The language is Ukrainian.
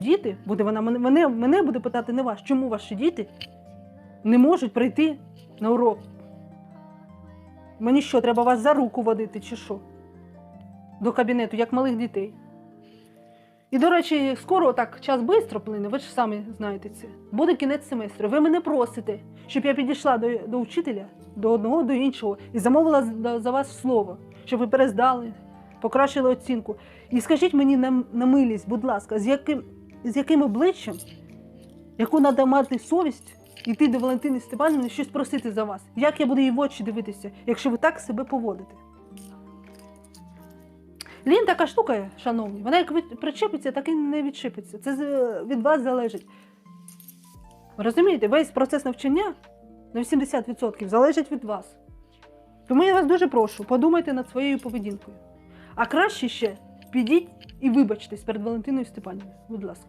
діти, буде вона мене, мене, буде питати не вас, чому ваші діти не можуть прийти на урок. Мені що, треба вас за руку водити, чи що? До кабінету, як малих дітей. І, до речі, скоро так час швидко плине, ви ж самі знаєте це. Буде кінець семестру. Ви мене просите, щоб я підійшла до, до вчителя, до одного, до іншого, і замовила за, за вас слово, щоб ви перездали, покращили оцінку. І скажіть мені на, на милість, будь ласка, з яким, з яким обличчям, яку треба мати совість, йти до Валентини Степанівни щось просити за вас? Як я буду їй в очі дивитися, якщо ви так себе поводите? Лін така штука, шановні, вона як причепиться, так і не відчепиться. Це від вас залежить. Розумієте, весь процес навчання на 80% залежить від вас. Тому я вас дуже прошу, подумайте над своєю поведінкою. А краще ще підіть і вибачтесь перед Валентиною Степанівною, будь ласка.